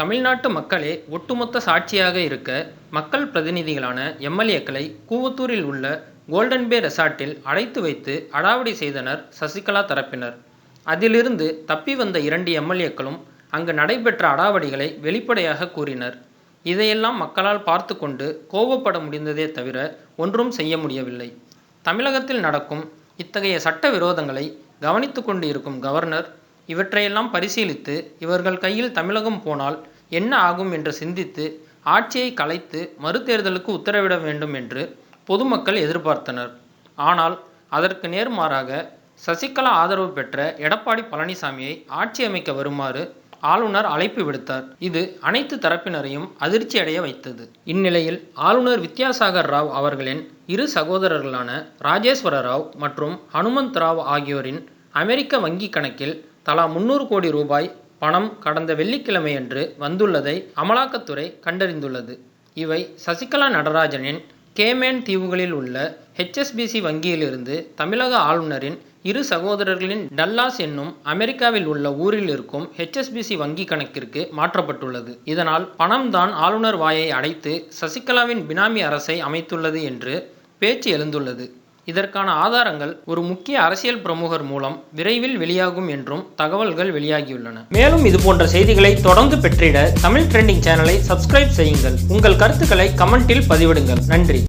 தமிழ்நாட்டு மக்களே ஒட்டுமொத்த சாட்சியாக இருக்க மக்கள் பிரதிநிதிகளான எம்எல்ஏக்களை கூவத்தூரில் உள்ள கோல்டன் பே ரெசார்ட்டில் அடைத்து வைத்து அடாவடி செய்தனர் சசிகலா தரப்பினர். அதிலிருந்து தப்பி வந்த இரண்டு எம்எல்ஏக்களும் அங்கு நடைபெற்ற அடாவடிகளை வெளிப்படையாக கூறினர். இதையெல்லாம் மக்களால் பார்த்து கொண்டு கோபப்பட முடிந்ததே தவிர ஒன்றும் செய்ய முடியவில்லை. தமிழகத்தில் நடக்கும் இத்தகைய சட்ட விரோதங்களை கவனித்து கொண்டு இருக்கும் கவர்னர் இவற்றையெல்லாம் பரிசீலித்து இவர்கள் கையில் தமிழகம் போனால் என்ன ஆகும் என்று சிந்தித்து ஆட்சியை கலைத்து மறுதேர்தலுக்கு உத்தரவிட வேண்டும் என்று பொதுமக்கள் எதிர்பார்த்தனர். ஆனால் அதற்கு நேர்மாறாக சசிகலா ஆதரவு பெற்ற எடப்பாடி பழனிசாமியை ஆட்சி அமைக்க வருமாறு ஆளுநர் அழைப்பு விடுத்தார். இது அனைத்து தரப்பினரையும் அதிர்ச்சியடைய வைத்தது. இந்நிலையில் ஆளுநர் வித்யாசாகர் ராவ் அவர்களின் இரு சகோதரர்களான ராஜேஸ்வர ராவ் மற்றும் ஹனுமந்த் ராவ் ஆகியோரின் அமெரிக்க வங்கி கணக்கில் தலா முன்னூறு கோடி ரூபாய் பணம் கடந்த வெள்ளிக்கிழமையன்று வந்துள்ளதை அமலாக்கத்துறை கண்டறிந்துள்ளது. இவை சசிகலா நடராஜனின் கேமேன் தீவுகளில் உள்ள ஹெச்எஸ்பிசி வங்கியிலிருந்து தமிழக ஆளுநரின் இரு சகோதரர்களின் டல்லாஸ் என்னும் அமெரிக்காவில் உள்ள ஊரில் இருக்கும் ஹெச்எஸ்பிசி வங்கி கணக்கிற்கு மாற்றப்பட்டுள்ளது. இதனால் பணம்தான் ஆளுநர் வாயை அடைத்து சசிகலாவின் பினாமி அரசை அமைத்துள்ளது என்று பேச்சு எழுந்துள்ளது. இதற்கான ஆதாரங்கள் ஒரு முக்கிய அரசியல் பிரமுகர் மூலம் விரைவில் வெளியாகும் என்றும் தகவல்கள் வெளியாகியுள்ளன. மேலும் இது போன்ற செய்திகளை தொடர்ந்து பெற்றிட தமிழ் ட்ரெண்டிங் சேனலை சப்ஸ்கிரைப் செய்யுங்கள். உங்கள் கருத்துக்களை கமெண்டில் பதிவிடுங்கள். நன்றி.